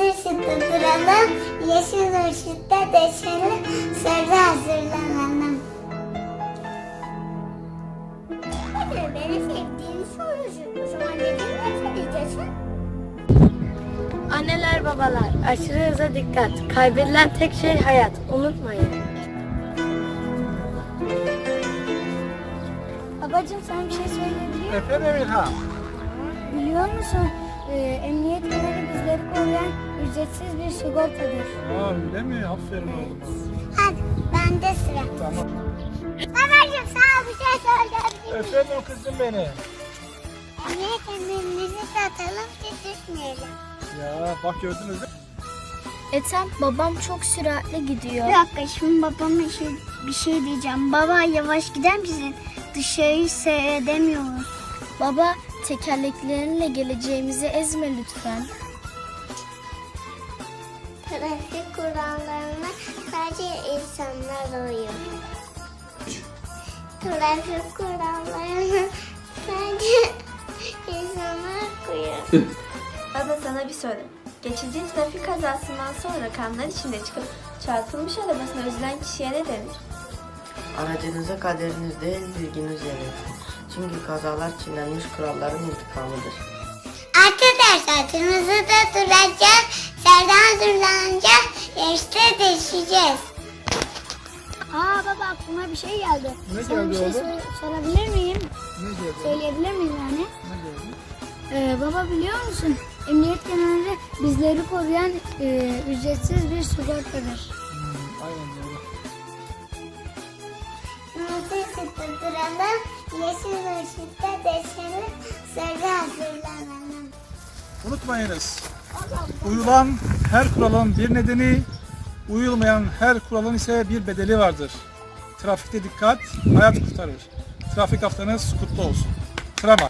Kırmızı ışıkta duralım, yeşil ışıkta deşelim, sarı hazırlanalım. Hadi beni sevdiğini soruyorsun. O zaman neden nefret edeceksin? Anneler babalar aşırı hıza dikkat. Kaybedilen tek şey hayat. Unutmayın. Babacım sana bir şey söyleyebilir miyim? Efendim İlham. Biliyor musun? Ee, emniyet kemeri bizleri koruyan ücretsiz bir sigortadır. Aa öyle mi? Aferin oğlum. Hadi bende sıra. Tamam. Babacığım sana bir şey söyleyebilir miyim? Efendim kızım beni. Niye kemerimizi tatalım ki düşmeyelim? Ya bak gördünüz mü? Ethem babam çok süratli gidiyor. Bir dakika şimdi babama şey, bir şey diyeceğim. Baba yavaş gider misin? Dışarıyı seyredemiyoruz. Baba tekerleklerinle geleceğimizi ezme lütfen. Trafik kurallarına sadece insanlar uyuyor. Trafik kurallarına sadece insanlar uyuyor. Baba sana bir soru. Geçici trafik kazasından sonra kanlar içinde çıkıp çarpılmış arabasına üzülen kişiye ne denir? Aracınıza kaderiniz değil bilginiz yönetin. Çünkü kazalar çiğnenmiş kuralların intikamıdır. Arkadaşlar kırmızıda duracağız, sarı hazırlanacağız, yarışta değişeceğiz. Aa baba aklıma bir şey geldi. Ne Sana geldi bir şey oğlum? sor- sorabilir miyim? Ne geldi? Söyleyebilir miyim yani? Ne geldi? Ee, baba biliyor musun? Emniyet kemeri bizleri koruyan e, ücretsiz bir sigortadır. Hmm, aynen. Kırmızı ışıkta duralım, yeşil ışıkta deşelim, sarı hazırlanalım. Unutmayınız. Uyulan her kuralın bir nedeni, uyulmayan her kuralın ise bir bedeli vardır. Trafikte dikkat, hayat kurtarır. Trafik haftanız kutlu olsun. Trama.